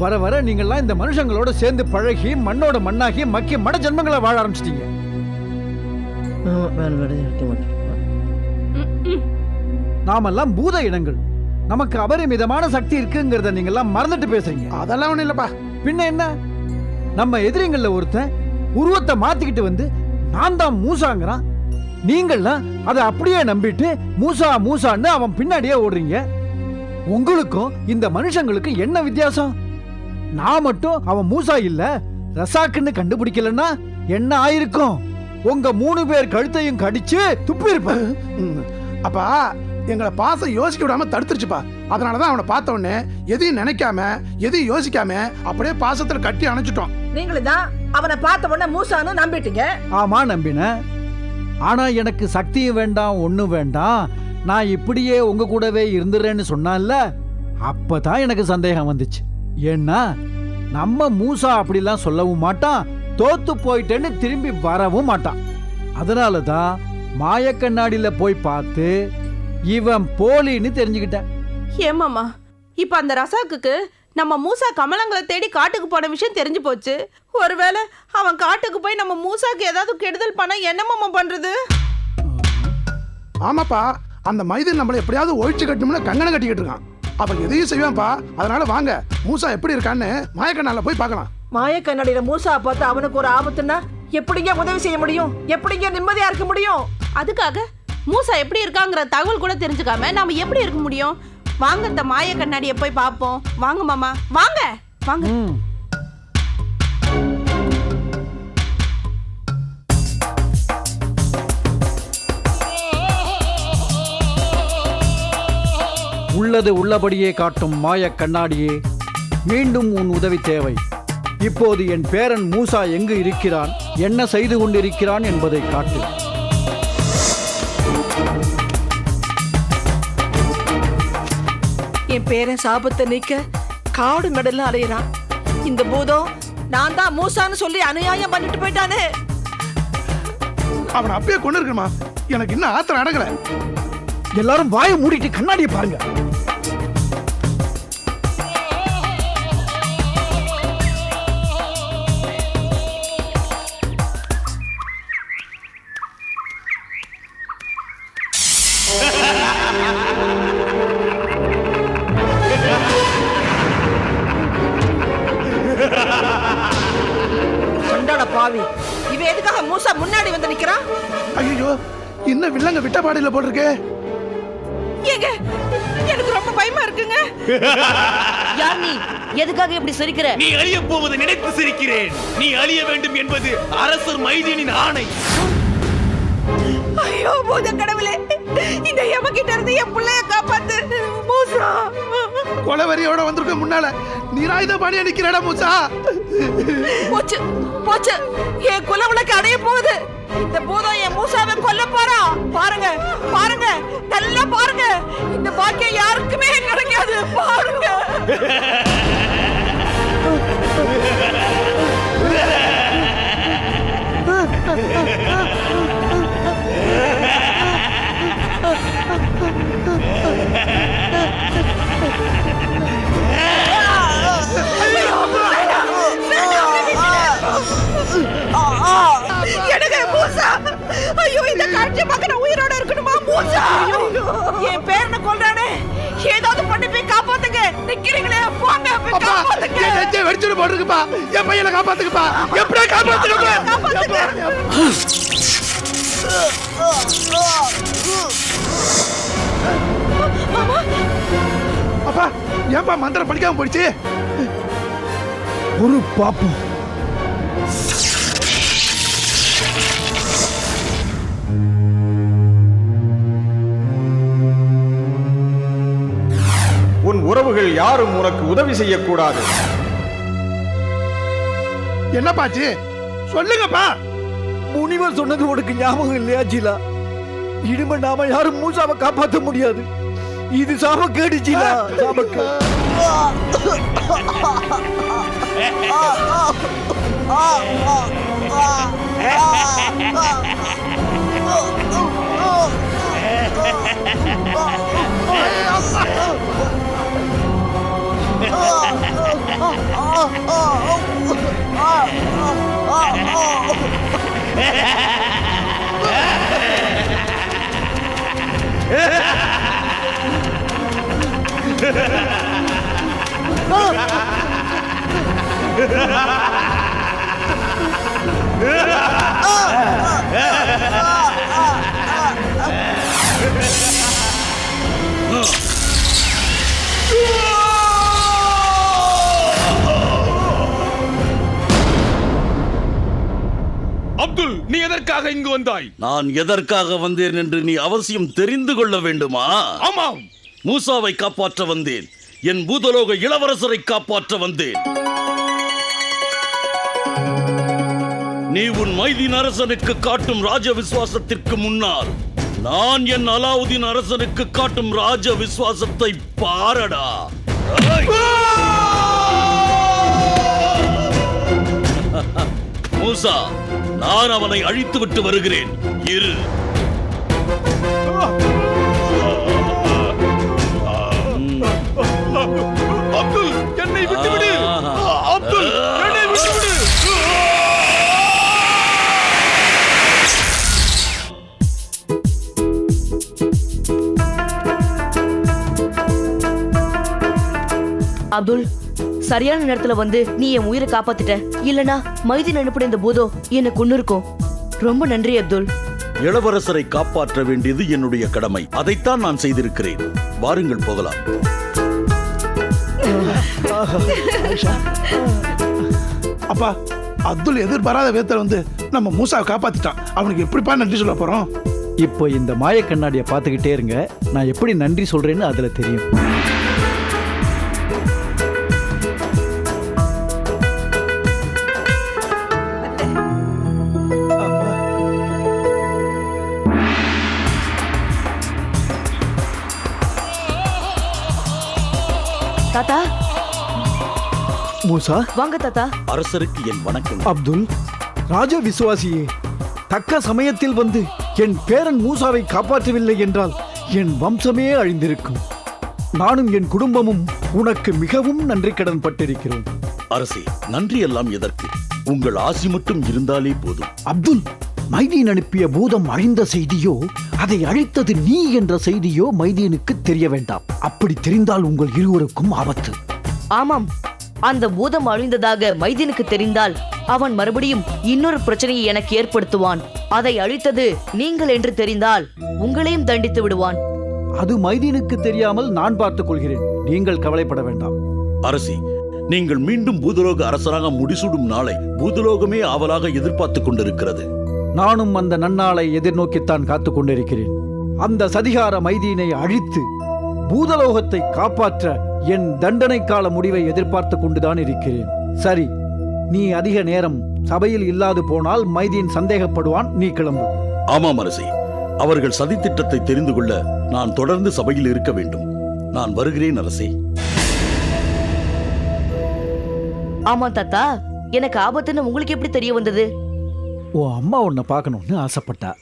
வர வர நீங்கள்லாம் இந்த மனுஷங்களோட சேர்ந்து பழகி மண்ணோட மண்ணாகி மக்கி மட ஜென்மங்களை வாழ ஆரம்பிச்சிட்டீங்க. நாமெல்லாம் பூத இனங்கள். நமக்கு அபரிமிதமான சக்தி இருக்குங்கிறத நீங்கெல்லாம் மறந்துட்டு பேசுறீங்க. அதெல்லாம் ஒண்ணும் இல்லப்பா. பின்ன என்ன? நம்ம எதிரிங்கள்ல ஒருத்தன் உருவத்தை மாத்திக்கிட்டு வந்து நான் தான் மூசாங்கிறான். நீங்கள்லாம் அதை அப்படியே நம்பிட்டு மூசா மூசான்னு அவன் பின்னாடியே ஓடுறீங்க. உங்களுக்கும் இந்த மனுஷங்களுக்கு என்ன வித்தியாசம்? நான் மட்டும் அவன் மூசா இல்ல. ரசாக்குன்னு கண்டுபிடிக்கலன்னா என்ன ஆயிருக்கும்? உங்க மூணு பேர் கழுத்தையும் கடிச்சு துப்பி இருப்பேன் ம். அப்பா எங்களை பாசம் யோசிக்க விடாம தடுத்துருச்சுப்பா. அதனாலதான் அவனை பார்த்த உடனே எதையும் நினைக்காம எதையும் யோசிக்காம அப்படியே பாசத்துல கட்டி அணைச்சிட்டோம் நீங்களும் தான் அவனை பார்த்த உடனே மூசான்னு நம்பிட்டீங்க? ஆமா நம்பினேன் ஆனா எனக்கு சக்தியும் வேண்டாம் ஒண்ணும் வேண்டாம். நான் இப்படியே உங்க கூடவே இருந்துடுறேன்னு சொன்னான்ல அப்பதான் எனக்கு சந்தேகம் வந்துச்சு. ஏன்னா நம்ம மூசா அப்படிலாம் சொல்லவும் மாட்டான் தோத்து போயிட்டேன்னு திரும்பி வரவும் மாட்டான். அதனால தான் மாயக்கண்ணாடியில போய் பார்த்து இவன் போலின்னு தெரிஞ்சுக்கிட்டேன். ஏமாமா இப்ப அந்த ரசாக்குக்கு நம்ம மூசா கமலங்களை தேடி காட்டுக்கு போன விஷயம் தெரிஞ்சு போச்சு. ஒருவேளை அவன் காட்டுக்கு போய் நம்ம மூசாக்கு ஏதாவது கெடுதல் பண்ண என்னமாமா பண்றது? ஆமாப்பா அந்த மைதன் நம்மளை எப்படியாவது ஒழிச்சு கட்டணும்னு கங்கணம் கட்டிக்கிட்டு இருக்கான். அவன் எதையும் செய்வான்ப்பா. அதனால வாங்க. மூசா எப்படி இருக்கான்னு மாயக்கண்ணால போய் பார்க்கலாம். மாய கண்ணாடியில மூசா பார்த்து அவனுக்கு ஒரு ஆபத்துன்னா எப்படிங்க உதவி செய்ய முடியும்? எப்படிங்க நிம்மதியா இருக்க முடியும்? அதுக்காக மூசா எப்படி இருக்காங்கிற தகவல் கூட தெரிஞ்சுக்காம நாம எப்படி இருக்க முடியும்? வாங்க இந்த மாய கண்ணாடியை போய் பார்ப்போம். வாங்க மாமா. வாங்க. வாங்க. உள்ளது உள்ளபடியே காட்டும் மாயக் கண்ணாடியே மீண்டும் உன் உதவி தேவை. இப்போது என் பேரன் மூசா எங்கு இருக்கிறான்? என்ன செய்து கொண்டிருக்கிறான் என்பதை காட்டு. என் பேரன் சாபத்தை நீக்க காடு மெடல்ல அலையிறான். இந்த பூதம் நான் தான் மூசான்னு சொல்லி அநியாயம் பண்ணிட்டு போயிட்டானே. அவனை அப்பயே கொண்டு இருக்கணுமா எனக்கு இன்னும் ஆத்திரம் அடங்கல. எல்லாரும் வாயை மூடிட்டு கண்ணாடியை பாருங்க. இன்னும் வில்லங்க விட்ட பாடியில போட்டிருக்கே? ஏங்க எனக்கு ரொம்ப பயமா இருக்குங்க. யார் நீ? எதுக்காக இப்படி சிரிக்கிற? நீ அழிய போவது நினைத்து சிரிக்கிறேன். நீ அழிய வேண்டும் என்பது அரசர் மைதீனின் ஆணை. ஐயோ பூத கடவுளே. இந்த யம கிட்ட இருந்து என் பிள்ளைய காப்பாத்து மூசா. கொலவரியோட வந்திருக்க முன்னால நீராயுத பாடியா நிக்கிறடா மூசா. போச்சு போச்சு. என் குல விளக்கு அடைய போகுது. இந்த பூதம் என் மூசாவை பாருங்க பாருங்க நல்லா பாருங்க. இந்த பாக்கியம் யாருக்குமே கிடைக்காது பாருங்க. எனக்கு மூசா வெடிச்சுட்டு போட்டிருக்குப்பா என் பையனை காப்பாத்துக்குப்பா எப்படியா காப்பாத்துக்கப்பா அப்பா ஏன்பா மந்திரம் படிக்காம போயிடுச்சு? ஒரு பாப்போம் உறவுகள் யாரும் உனக்கு உதவி செய்யக்கூடாது என்னப்பாச்சு சொல்லுங்கப்பா முனிவர் சொன்னது உனக்கு ஞாபகம் இல்லையா ஜீலா இனிமே நாம யாரும் மூசாவை காப்பாற்ற முடியாது இது சாபக்கேடு ஜீலா சாபக்கேடு ஆ அப்துல் நீ எதற்காக இங்கு வந்தாய்? நான் எதற்காக வந்தேன் என்று நீ அவசியம் தெரிந்து கொள்ள வேண்டுமா? ஆமாம். மூசாவை காப்பாற்ற வந்தேன். என் பூதலோக இளவரசரை காப்பாற்ற வந்தேன். நீ உன் மைதீன் அரசனுக்கு காட்டும் ராஜ விசுவாசத்திற்கு முன்னால் நான் என் அலாவுதீன் அரசனுக்கு காட்டும் ராஜ விசுவாசத்தை பாரடா. மூசா நான் அவனை அழித்து விட்டு வருகிறேன். இரு. அப்துல் சரியான நேரத்துல வந்து நீ என் உயிரை காப்பாத்திட்ட. இல்லனா மைதின் அனுப்பின இந்த பூதம் என்னை கொண்டு இருக்கும். ரொம்ப நன்றி அப்துல். இளவரசரை காப்பாற்ற வேண்டியது என்னுடைய கடமை. அதைத்தான் நான் செய்திருக்கிறேன். வாருங்கள் போகலாம். அப்பா அப்துல் எதிர்பாராத விதத்துல வந்து நம்ம மூசாவை காப்பாத்திட்டான். அவனுக்கு எப்படிப்பா நன்றி சொல்ல போறோம்? இப்போ இந்த மாய கண்ணாடியை பார்த்துக்கிட்டே இருங்க. நான் எப்படி நன்றி சொல்றேன்னு அதுல தெரியும். மூசா. வாங்க தாத்தா. அரசருக்கு என் வணக்கம். அப்துல் ராஜ விசுவாசியே தக்க சமயத்தில் வந்து என் பேரன் மூசாவை காப்பாற்றவில்லை என்றால் என் வம்சமே அழிந்திருக்கும். நானும் என் குடும்பமும் உனக்கு மிகவும் நன்றி கடன் பட்டிருக்கிறோம். அரசே நன்றி எல்லாம் எதற்கு? உங்கள் ஆசி மட்டும் இருந்தாலே போதும். அப்துல் மைதீன் அனுப்பிய பூதம் அழிந்த செய்தியோ அதை அழித்தது நீ என்ற செய்தியோ மைதீனுக்கு தெரிய வேண்டாம். அப்படி தெரிந்தால் உங்கள் இருவருக்கும் ஆபத்து. ஆமாம் அந்த பூதம் அழிந்ததாக மைதீனுக்கு தெரிந்தால் அவன் மறுபடியும் இன்னொரு பிரச்சனையை எனக்கு ஏற்படுத்துவான். அதை அழித்தது நீங்கள் என்று தெரிந்தால் உங்களையும் தண்டித்து விடுவான். அது மைதீனுக்கு தெரியாமல் நான் பார்த்துக் கொள்கிறேன். நீங்கள் கவலைப்பட வேண்டாம். அரசி நீங்கள் மீண்டும் பூதலோக அரசராக முடிசூடும் நாளை பூதலோகமே ஆவலாக எதிர்பார்த்துக் கொண்டிருக்கிறது. நானும் அந்த நன்னாளை எதிர்நோக்கித்தான் காத்துக் கொண்டிருக்கிறேன். அந்த சதிகார மைதீனை அழித்து பூதலோகத்தை காப்பாற்ற என் தண்டனை கால முடிவை எதிர்பார்த்து கொண்டுதான் இருக்கிறேன். சரி நீ அதிக நேரம் சபையில் இல்லாது போனால் மைதீன் சந்தேகப்படுவான் நீ கிளம்பு. ஆமாம் அரசி அவர்கள் சதித்திட்டத்தை தெரிந்து கொள்ள நான் தொடர்ந்து சபையில் இருக்க வேண்டும். நான் வருகிறேன் அரசே. ஆமா தாத்தா. எனக்கு ஆபத்துன்னு உங்களுக்கு எப்படி தெரிய வந்தது? உன் அம்மா உன்னை பார்க்கணும்னு ஆசைப்பட்டா.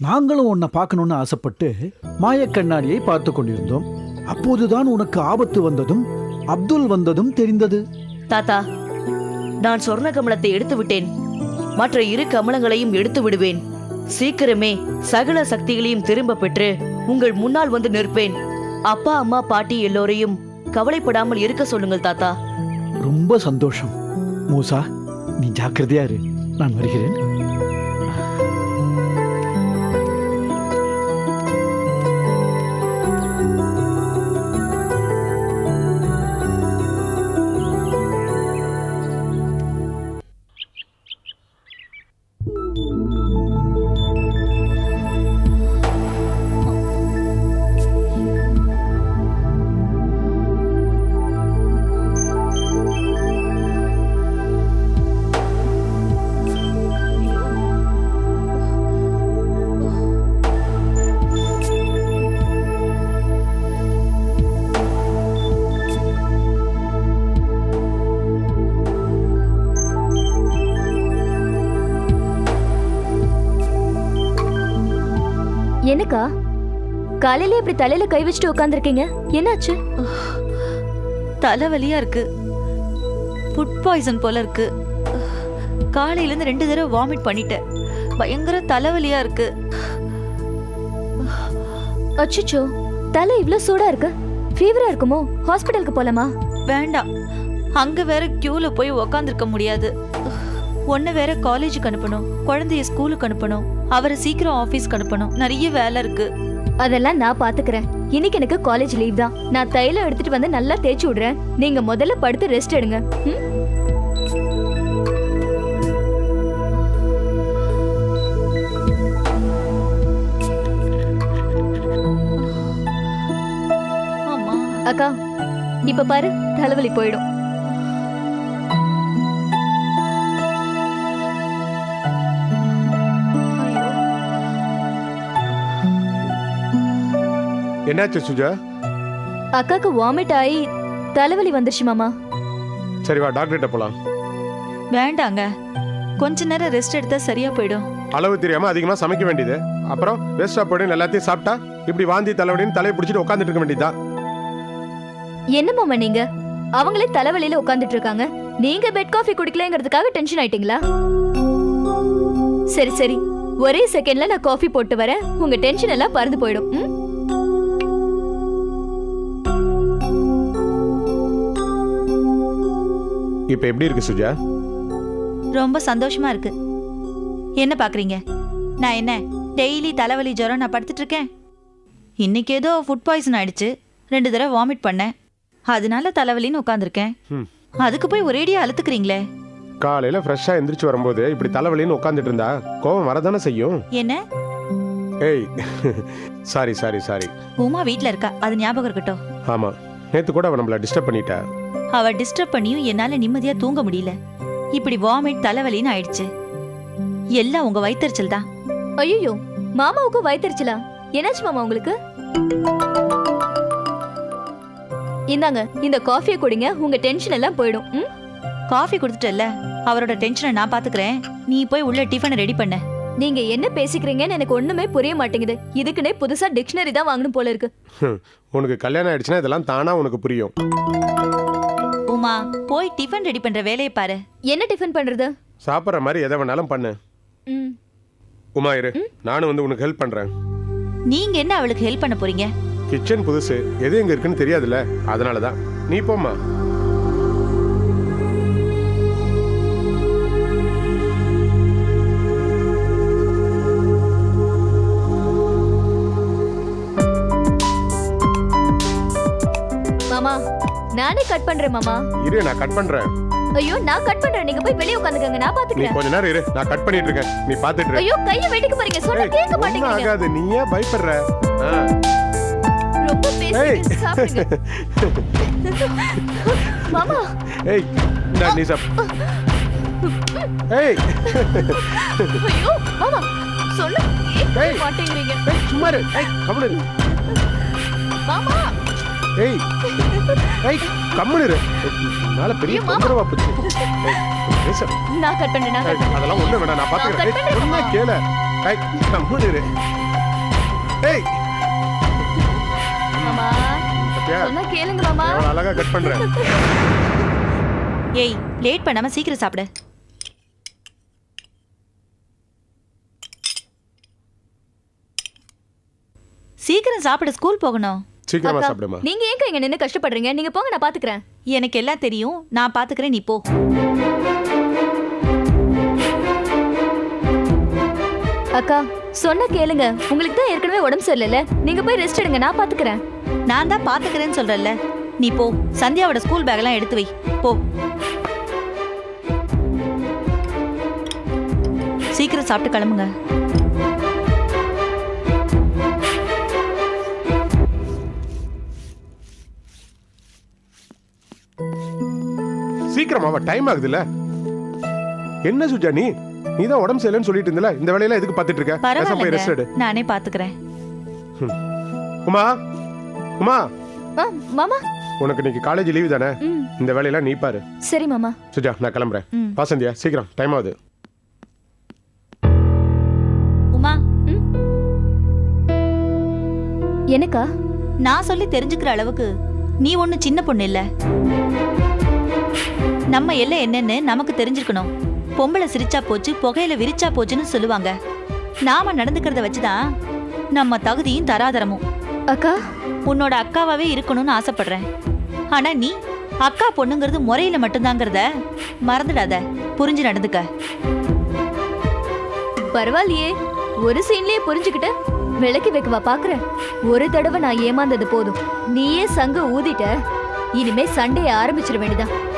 நாங்களும் உன்னை பார்க்கணும்னு ஆசைப்பட்டு மாயக்கண்ணாடியை பார்த்து கொண்டிருந்தோம். அப்போதுதான் உனக்கு ஆபத்து வந்ததும் அப்துல் வந்ததும் தெரிந்தது. தாத்தா நான் சொர்ண கமலத்தை எடுத்து விட்டேன் மற்ற இரு கமலங்களையும் எடுத்து விடுவேன். சீக்கிரமே சகல சக்திகளையும் திரும்ப பெற்று உங்கள் முன்னால் வந்து நிற்பேன். அப்பா அம்மா பாட்டி எல்லோரையும் கவலைப்படாமல் இருக்க சொல்லுங்கள் தாத்தா. ரொம்ப சந்தோஷம். மூசா நீ ஜாக்கிரதையா இரு. நான் வருகிறேன். என்னக்கா? காலையில இப்படி தலையில கை வச்சுட்டு உட்காந்துருக்கீங்க என்னாச்சு? தலைவலியா இருக்கு. ஃபுட் பாய்சன் போல இருக்கு. காலையில இருந்து ரெண்டு தடவை வாமிட் பண்ணிட்டேன். பயங்கர தலைவலியா இருக்கு. அச்சச்சோ தலை இவ்ளோ சூடா இருக்கு. ஃபீவரா இருக்குமோ? ஹாஸ்பிடலுக்கு போலாமா? வேண்டாம். அங்க வேற கியூல போய் உக்காந்துருக்க முடியாது. ஒன்னு வேற காலேஜுக்கு அனுப்பணும் குழந்தைய ஸ்கூலுக்கு அனுப்பணும் அவரை சீக்கிரம் ஆபீஸ்க்கு அனுப்பணும். நிறைய வேலை இருக்கு. அதெல்லாம் நான் பாத்துக்கிறேன். இன்னைக்கு எனக்கு காலேஜ் லீவ் தான். நான் தைலம் எடுத்துட்டு வந்து நல்லா தேய்ச்சி விடுறேன். நீங்க முதல்ல படுத்து ரெஸ்ட் எடுங்க. ம்? அக்கா இப்ப பாரு தலைவலி போயிடும். என்னாச்சு சுஜா? அக்காக்கு வாமிட் ஆகி தலைவலி வந்துருச்சு மாமா. சரி வா டாக்டர்கிட்ட போலாம். வேண்டாங்க. கொஞ்ச நேரம் ரெஸ்ட் எடுத்தா சரியா போயிடும். அளவு தெரியாம அதிகமா சமைக்க வேண்டியது. அப்புறம் வேஸ்டா போயிடும் எல்லாத்தையும் சாப்பிட்டா இப்படி வாந்தி தலைவலின்னு தலையை பிடிச்சிட்டு உட்காந்துட்டு இருக்க வேண்டியதா என்ன மாமா நீங்க? அவங்களே தலைவலியில உட்கார்ந்துட்டு இருக்காங்க. நீங்க பெட் காஃபி குடிக்கலங்கிறதுக்காக டென்ஷன் ஆயிட்டீங்களா? சரி சரி. ஒரே செகண்ட்ல நான் காஃபி போட்டு வரேன். உங்க டென்ஷன் எல்லாம் பறந்து போயிடும். ம்? இப்ப எப்படி இருக்கு சுஜா? ரொம்ப சந்தோஷமா இருக்கு. என்ன பாக்குறீங்க? நான் என்ன டெய்லி தலைவலி ஜுரம் நான் படுத்துட்டு இருக்கேன்? இன்னைக்கு ஏதோ ஃபுட் பாய்சன் ஆயிடுச்சு. ரெண்டு தடவை வாமிட் பண்ணேன். அதனால தலைவலின்னு உட்காந்துருக்கேன் ம். அதுக்கு போய் ஒரேடியா அழுத்துக்கிறீங்களே? காலையில ஃப்ரெஷ்ஷா எந்திரிச்சு வரும்போது இப்படி தலைவலின்னு உட்காந்துட்டு இருந்தா கோவம் வரதானே செய்யும்? என்ன? ஏய் சாரி சாரி சாரி உமா வீட்ல இருக்கா? அது ஞாபகம் இருக்கட்டும். ஆமா. நேத்து கூட அவ நம்மள டிஸ்டர்ப் பண்ணிட்டா. அவ டிஸ்டர்ப் பண்ணியும் என்னால நிம்மதியா தூங்க முடியல. இப்படி வாமிட் தலைவலின்னு ஆயிடுச்சு. எல்லாம் உங்க வயித்தறிச்சல் தான். ஐயோ மாமாவுக்கு வயிற்றுச்சலா என்னாச்சு மாமா உங்களுக்கு? இந்தாங்க இந்த காஃபியை குடிங்க உங்க டென்ஷன் எல்லாம் போயிடும். ம்? காஃபி கொடுத்துட்டல்ல அவரோட டென்ஷனை நான் பாத்துக்கிறேன். நீ போய் உள்ள டிஃபனை ரெடி பண்ண. நீங்க என்ன பேசிக்கிறீங்கன்னு எனக்கு ஒண்ணுமே புரிய மாட்டேங்குது. இதுக்குன்னே புதுசா டிக்ஷனரி தான் வாங்கணும் போல இருக்கு. உனக்கு கல்யாணம் ஆயிடுச்சுன்னா இதெல்லாம் தானா உனக்கு புரியும். உமா போய் டிஃபன் ரெடி பண்ற வேலையை பாரு. என்ன டிஃபன் பண்றது? சாப்பிட்ற மாதிரி எதை வேணாலும் பண்ணு. ம். உமா இரு நானும் வந்து உனக்கு ஹெல்ப் பண்றேன். நீங்க என்ன அவளுக்கு ஹெல்ப் பண்ண போறீங்க? கிச்சன் புதுசு எது எங்க இருக்குன்னு தெரியாதுல்ல? அதனால தான் நீ போம்மா. பண்றேன் மாமா. இரு நான் கட் பண்றேன். ஐயோ நான் கட் பண்றேன். நீங்க போய் வெளிய உட்காந்துக்கங்க நான் பாத்துக்கிறேன் கொஞ்ச நேரம் இரு நான் கட் பண்ணிட்டு இருக்கேன். நீ பாத்துட்டு இரு. ஐயோ கைய வெட்டிக்க போறீங்க. சொன்னா கேட்க மாட்டேங்கிறீங்க. ஆகாது. நீ ஏன் பயப்படுற. ரொம்ப. பேசுறீங்க சாப்பிடுங்க. மாமா. ஏய் இந்தா நீ சாப் ஏய். ஐயோ மாமா. கேட்க ஏய். மாட்டேங்கிறீங்க. ஏய் சும்மா இரு. ஏய் கம்முனு. மாமா. ஏய். ஏய். கம்முனு மேல பெரிய. தொந்தரவா போச்சு. பேச. நான் கட் அதெல்லாம் ஒண்ணு வேணாம் நான் பாத்துக்கிறேன். ஏய், சொன்னா கேள. ஏய் கம்முனு இரு ஏய். மாமா சத்யா சொன்னா கேளுங்க மாமா. எவ்வளவு அழகா கட் பண்றேன் ஏய் லேட் பண்ணாம சீக்கிரம் சாப்பிடு. சீக்கிரம் சாப்பிட ஸ்கூல் போகணும். சீக்கிரமா சாப்பிடுமா? நீங்க ஏங்க இங்க நின்னு கஷ்டப்படுறீங்க? நீங்க போங்க நான் பாத்துக்கிறேன். எனக்கு எல்லாம் தெரியும். நான் பாத்துக்கிறேன் நீ போ. அக்கா சொன்னா கேளுங்க. உங்களுக்கு தான் ஏற்கனவே உடம்பு சரியில்லைல்ல. நீங்க போய் ரெஸ்ட் எடுங்க நான் பாத்துக்கிறேன். நான் தான் பாத்துக்கிறேன்னு சொல்றேன்ல. நீ போ. சந்தியாவோட ஸ்கூல் பேக் எல்லாம் எடுத்து வை. போ. சீக்கிரம் சாப்பிட்டு கிளம்புங்க. சீக்கிரமாவா டைம் ஆகுதுல்ல. என்ன சுஜா நீ? நீ தான் உடம்பு சரியில்லைன்னு சொல்லிட்டு இருந்தல இந்த வேலையெல்லாம் எதுக்கு பார்த்துட்டு இருக்க? பேசாம போய் ரெஸ்ட் எடு. நானே பாத்துக்கிறேன் உமா உமா. மாமா. உனக்கு இன்னைக்கு காலேஜ் லீவு தானே? இந்த வேலையெல்லாம் நீ பாரு. சரி மாமா. சுஜா நான் கிளம்புறேன். பாசந்தியா சீக்கிரம் டைம் ஆகுது. உமா எனக்கா? நான் சொல்லி தெரிஞ்சுக்கிற அளவுக்கு நீ ஒண்ணு சின்ன பொண்ணு இல்ல. நம்ம எல்லை என்னன்னு நமக்கு தெரிஞ்சிருக்கணும். பொம்பளை சிரிச்சா போச்சு புகையில விரிச்சா போச்சுன்னு சொல்லுவாங்க. நாம நடந்துக்கிறத வச்சுதான் நம்ம தகுதியும் தராதரமும். அக்கா? உன்னோட அக்காவாவே இருக்கணும்னு ஆசைப்படுறேன். ஆனா நீ அக்கா பொண்ணுங்கிறது முறையில மட்டும்தாங்கிறத மறந்துடாத. புரிஞ்சு நடந்துக்க. பரவாயில்லையே. ஒரு சீன்லயே புரிஞ்சுக்கிட்ட விளக்கி வைக்கவா பாக்குறேன் ஒரு தடவை நான் ஏமாந்தது போதும். நீயே சங்கு ஊதிட்ட. இனிமே சண்டைய ஆரம்பிச்சிட வேண்டியதான்